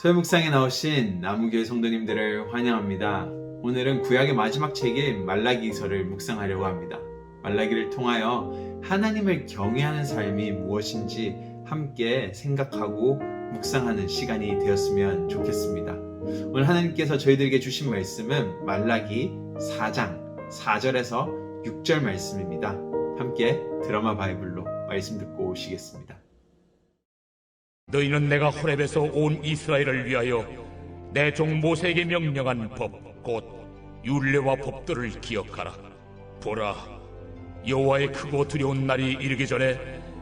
토요묵상에 나오신 나무교회 성도님들을 환영합니다. 오늘은 구약의 마지막 책인 말라기서를 묵상하려고 합니다. 말라기를 통하여 하나님을 경외하는 삶이 무엇인지 함께 생각하고 묵상하는 시간이 되었으면 좋겠습니다. 오늘 하나님께서 저희들에게 주신 말씀은 말라기 4장 4절에서 6절 말씀입니다. 함께 드라마 바이블로 말씀 듣고 오시겠습니다. 너희는 내가 호렙에서 온 이스라엘을 위하여 내 종 모세에게 명령한 법 곧 율례와 법도를 기억하라. 보라 여호와의 크고 두려운 날이 이르기 전에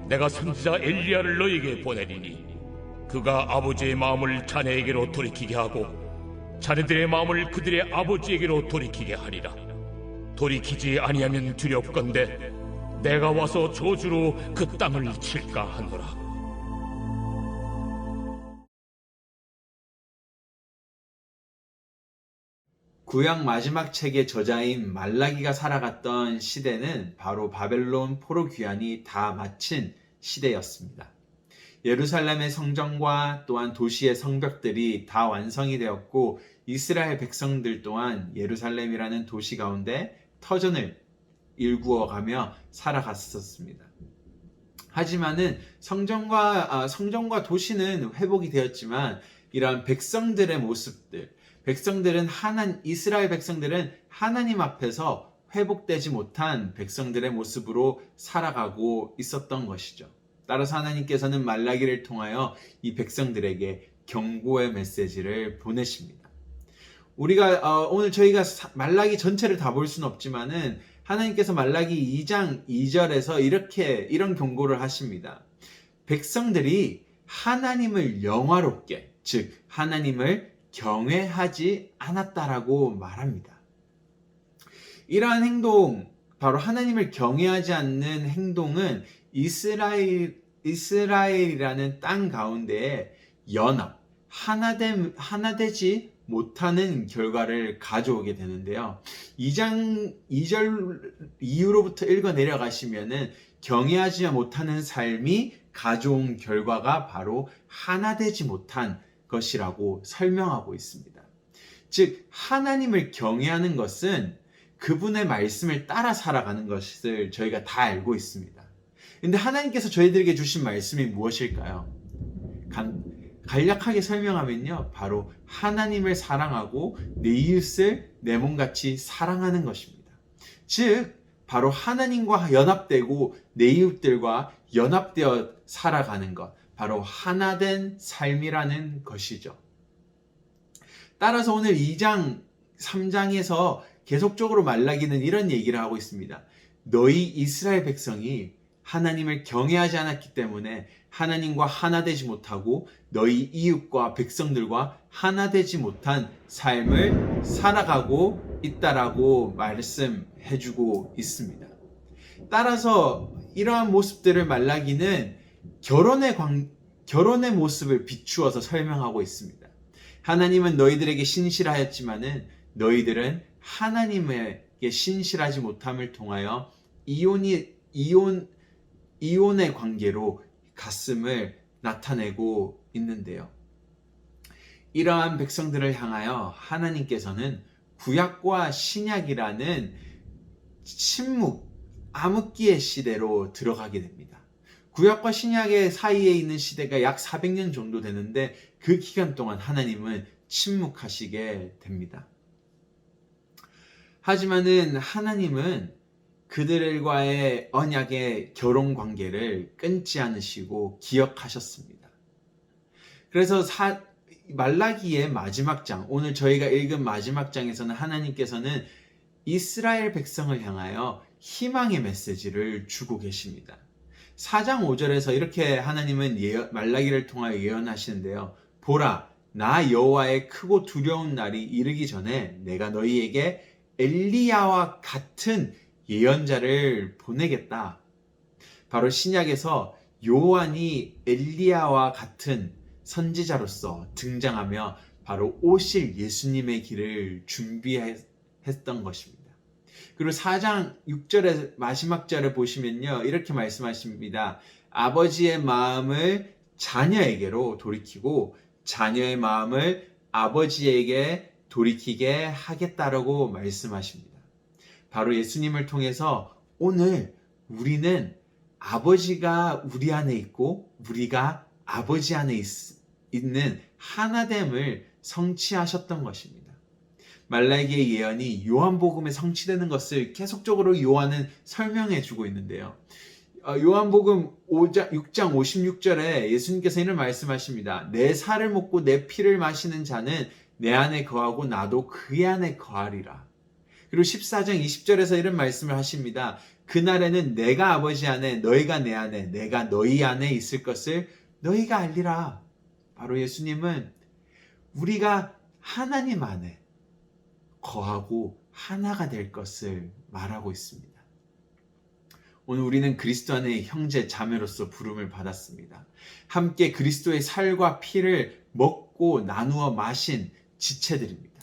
내가 선지자 엘리야를 너에게 보내리니 그가 아버지의 마음을 자네에게로 돌이키게 하고 자네들의 마음을 그들의 아버지에게로 돌이키게 하리라. 돌이키지 아니하면 두렵건대 내가 와서 저주로 그 땅을 칠까 하노라 구약 마지막 책의 저자인 말라기가 살아갔던 시대는 바로 바벨론 포로 귀환이 다 마친 시대였습니다. 예루살렘의 성전과 또한 도시의 성벽들이 다 완성이 되었고 이스라엘 백성들 또한 예루살렘이라는 도시 가운데 터전을 일구어 가며 살아갔었습니다. 하지만은 성전과 아, 성전과 도시는 회복이 되었지만 이러한 백성들의 모습들, 백성들은 하나 이스라엘 백성들은 하나님 앞에서 회복되지 못한 백성들의 모습으로 살아가고 있었던 것이죠. 따라서 하나님께서는 말라기를 통하여 이 백성들에게 경고의 메시지를 보내십니다. 우리가 어, 오늘 저희가 사- 말라기 전체를 다 볼 수는 없지만은 하나님께서 말라기 2장 2절에서 이렇게 이런 경고를 하십니다. 백성들이 하나님을 영화롭게 즉 하나님을 경외하지 않았다라고 말합니다. 이러한 행동 바로 하나님을 경외하지 않는 행동은 이스라엘 이스라엘이라는 땅 가운데에 연합 하나됨 하나되지 못하는 결과를 가져오게 되는데요. 2장 2절 이후로부터 읽어 내려가시면은 경외하지 못하는 삶이 가져온 결과가 바로 하나되지 못한 것이라고 설명하고 있습니다. 즉 하나님을 경외하는 것은 그분의 말씀을 따라 살아가는 것을 저희가 다 알고 있습니다. 근데 하나님께서 저희들에게 주신 말씀이 무엇일까요? 간, 간략하게 설명하면요. 바로 하나님을 사랑하고 내 이웃을 내 몸같이 사랑하는 것입니다. 즉, 바로 하나님과 연합되고 내 이웃들과 연합되어 살아가는 것. 바로 하나된 삶이라는 것이죠. 따라서 오늘 2장, 3장에서 계속적으로 말라기는 이런 얘기를 하고 있습니다. 너희 이스라엘 백성이 하나님을 경외하지 않았기 때문에 하나님과 하나 되지 못하고 너희 이웃과 백성들과 하나 되지 못한 삶을 살아가고 있다라고 말씀해 주고 있습니다. 따라서 이러한 모습들을 말라기는 결혼의 관, 결혼의 모습을 비추어서 설명하고 있습니다. 하나님은 너희들에게 신실하였지만은 너희들은 하나님에게 신실하지 못함을 통하여 이혼이 이혼 이혼의 관계로 가슴을 나타내고 있는데요. 이러한 백성들을 향하여 하나님께서는 구약과 신약이라는 침묵, 암흑기의 시대로 들어가게 됩니다. 구약과 신약의 사이에 있는 시대가 약 400년 정도 되는데 그 기간 동안 하나님은 침묵하시게 됩니다. 하지만은 하나님은 그들과의 언약의 결혼 관계를 끊지 않으시고 기억하셨습니다. 그래서 사, 말라기의 마지막 장, 오늘 저희가 읽은 마지막 장에서는 하나님께서는 이스라엘 백성을 향하여 희망의 메시지를 주고 계십니다. 4장 5절에서 이렇게 하나님은 예언, 말라기를 통하여 예언하시는데요. 보라, 나 여호와의 크고 두려운 날이 이르기 전에 내가 너희에게 엘리야와 같은 예언자를 보내겠다. 바로 신약에서 요한이 엘리야와 같은 선지자로서 등장하며 바로 오실 예수님의 길을 준비했던 것입니다. 그리고 4장 6절의 마지막 절을 보시면요. 이렇게 말씀하십니다. 아버지의 마음을 자녀에게로 돌이키고 자녀의 마음을 아버지에게 돌이키게 하겠다라고 말씀하십니다. 바로 예수님을 통해서 오늘 우리는 아버지가 우리 안에 있고 우리가 아버지 안에 있, 있는 하나됨을 성취하셨던 것입니다. 말라기의 예언이 요한복음에 성취되는 것을 계속적으로 요한은 설명해 주고 있는데요. 어, 요한복음 5장, 6장 56절에 예수님께서 이런 말씀하십니다. 내 살을 먹고 내 피를 마시는 자는 내 안에 거하고 나도 그의 안에 거하리라. 그리고 14장 20절에서 이런 말씀을 하십니다. 그날에는 내가 아버지 안에 너희가 내 안에 내가 너희 안에 있을 것을 너희가 알리라. 바로 예수님은 우리가 하나님 안에 거하고 하나가 될 것을 말하고 있습니다. 오늘 우리는 그리스도 안에 형제 자매로서 부름을 받았습니다. 함께 그리스도의 살과 피를 먹고 나누어 마신 지체들입니다.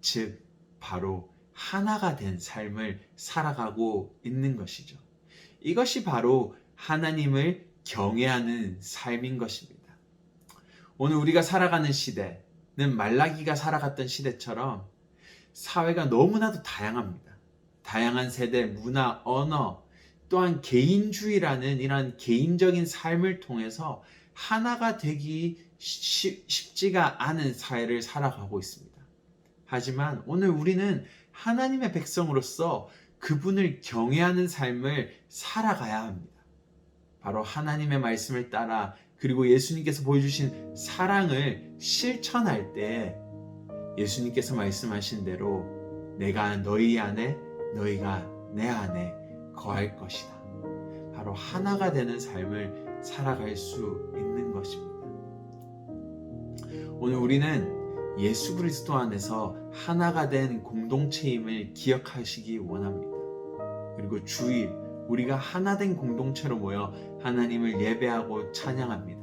즉 바로 하나가 된 삶을 살아가고 있는 것이죠. 이것이 바로 하나님을 경외하는 삶인 것입니다. 오늘 우리가 살아가는 시대는 말라기가 살아갔던 시대처럼 사회가 너무나도 다양합니다. 다양한 세대, 문화, 언어, 또한 개인주의라는 이런 개인적인 삶을 통해서 하나가 되기 쉽- 쉽지가 않은 사회를 살아가고 있습니다. 하지만 오늘 우리는 하나님의 백성으로서 그분을 경외하는 삶을 살아가야 합니다. 바로 하나님의 말씀을 따라 그리고 예수님께서 보여주신 사랑을 실천할 때 예수님께서 말씀하신 대로 내가 너희 안에 너희가 내 안에 거할 것이다. 바로 하나가 되는 삶을 살아갈 수 있는 것입니다. 오늘 우리는 예수 그리스도 안에서 하나가 된 공동체임을 기억하시기 원합니다. 그리고 주일 우리가 하나된 공동체로 모여 하나님을 예배하고 찬양합니다.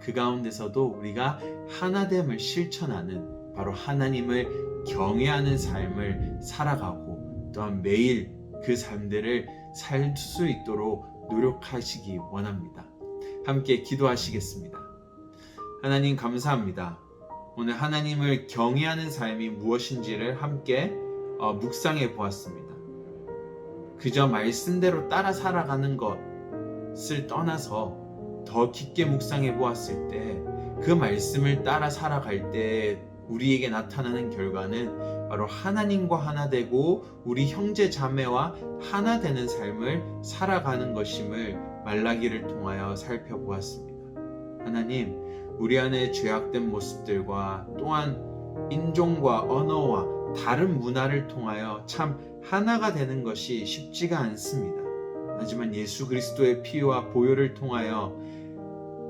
그 가운데서도 우리가 하나됨을 실천하는 바로 하나님을 경외하는 삶을 살아가고 또한 매일 그 삶들을 살 수 있도록 노력하시기 원합니다. 함께 기도하시겠습니다. 하나님 감사합니다. 오늘 하나님을 경외하는 삶이 무엇인지를 함께 어, 묵상해 보았습니다. 그저 말씀대로 따라 살아가는 것을 떠나서 더 깊게 묵상해 보았을 때 그 말씀을 따라 살아갈 때 우리에게 나타나는 결과는 바로 하나님과 하나 되고 우리 형제 자매와 하나 되는 삶을 살아가는 것임을 말라기를 통하여 살펴보았습니다. 하나님, 우리 안에 죄악된 모습들과 또한 인종과 언어와 다른 문화를 통하여 참 하나가 되는 것이 쉽지가 않습니다. 하지만 예수 그리스도의 피와 보혈을 통하여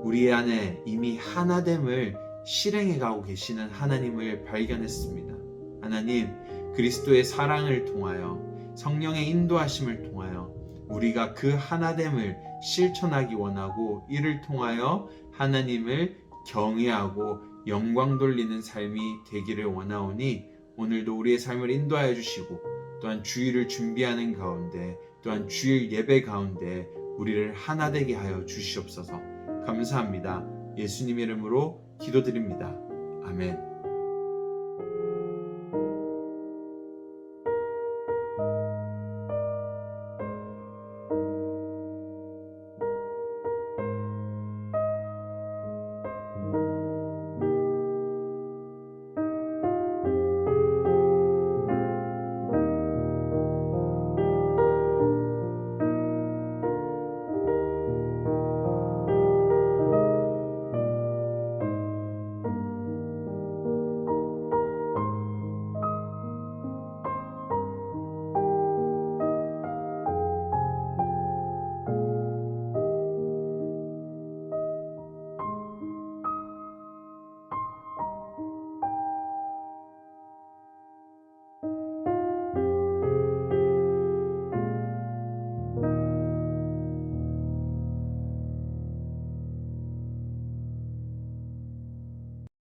우리 안에 이미 하나됨을 실행해 가고 계시는 하나님을 발견했습니다. 하나님, 그리스도의 사랑을 통하여 성령의 인도하심을 통하여 우리가 그 하나됨을 실천하기 원하고 이를 통하여 하나님을 경외하고 영광 돌리는 삶이 되기를 원하오니 오늘도 우리의 삶을 인도하여 주시고 또한 주일을 준비하는 가운데 또한 주일 예배 가운데 우리를 하나 되게 하여 주시옵소서 감사합니다. 예수님 이름으로 기도드립니다. 아멘.